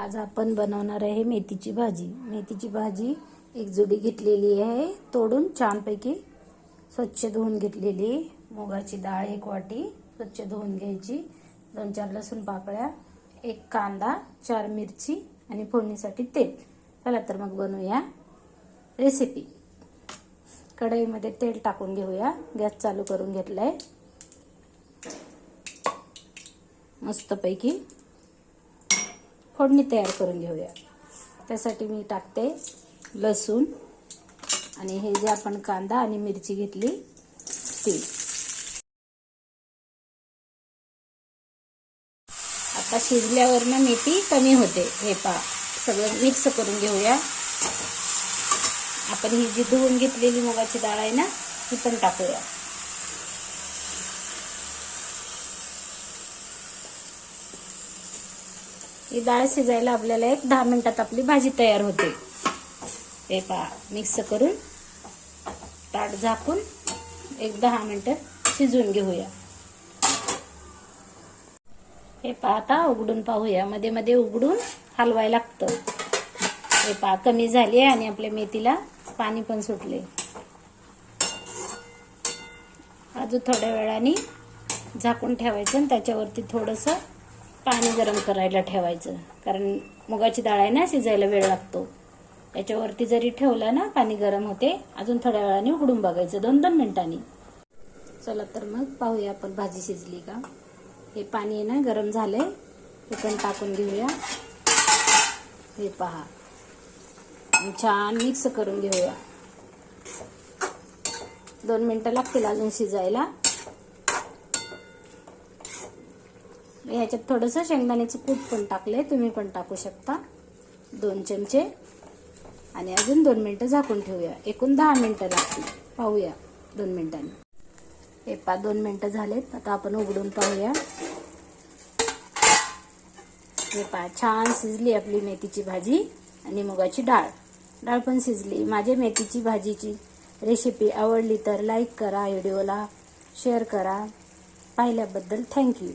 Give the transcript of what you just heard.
आज आपण बनवणार आहे मेथीची भाजी. मेथीची भाजी एक जुडी घेतलेली आहे. तोडून छानपैकी स्वच्छ धुवून घेतलेली मुगाची डाळ एक वाटी स्वच्छ धुवून घ्यायची. दोन चार लसूण पाकळ्या एक कांदा चार मिरची आणि फोडणीसाठी तेल. चला तर मग बनवूया रेसिपी कढईमध्ये तेल टाकून घेऊया. गॅस चालू करून घेतलाय. मस्तपैकी फोडणी तयार करून घेऊया. त्यासाठी मी टाकते लसूण आणि हे जे आपण कांदा आणि मिरची घेतली ती. आता शिजल्यावर ना मेथी कमी होते. हे पा सगळं मिक्स करून घेऊया. आपण ही जी धुवून घेतलेली मुगाची डाळ आहे ना ती पण टाकूया. ही डाळ शिजायला आपल्याला एक दहा मिनिटात आपली भाजी तयार होते. हे पहा मिक्स करून ताट झाकून एक दहा मिनटं शिजून घेऊया. हे पहा आता उघडून पाहूया. मध्ये मध्ये उघडून हलवायला लागतं. हे पहा कमी झाली आहे आणि आपल्या मेथीला पाणी पण सुटले. अजून थोड्या वेळाने झाकून ठेवायचं आणि त्याच्यावरती थोडंसं पाणी गरम करायला ठेवायचं. कारण मुगाची डाळ आहे ना शिजायला वेळ लागतो. याच्यावरती जरी ठेवलं ना पाणी गरम होते अजून थोड्या वेळाने उघडून बघायचं. दोन दोन मिनिटांनी. चला तर मग पाहूया आपण भाजी शिजली का. हे पाणी आहे ना गरम झालंय. हे पण टाकून घेऊया. हे पहा. छान मिक्स करून घेऊया. दोन मिनटं लागतील अजून शिजायला. ह्याच्यात थोडंसं शेंगदाण्याचं कूट पण टाकले तुम्ही पण टाकू शकता. दोन चमचे. आणि अजून दोन मिनटं झाकून ठेवूया. एकूण दहा मिनटं लागतील. पाहूया दोन मिनिटांनी. हे पा दोन मिनटं झालेत. आता आपण उघडून पाहूया. हे पा छान शिजली आपली मेथीची भाजी आणि मुगाची डाळ. डाळ पण शिजली. माझ्या मेथीची भाजीची रेसिपी आवडली तर लाईक करा व्हिडिओला शेअर करा. पाहिल्याबद्दल थँक्यू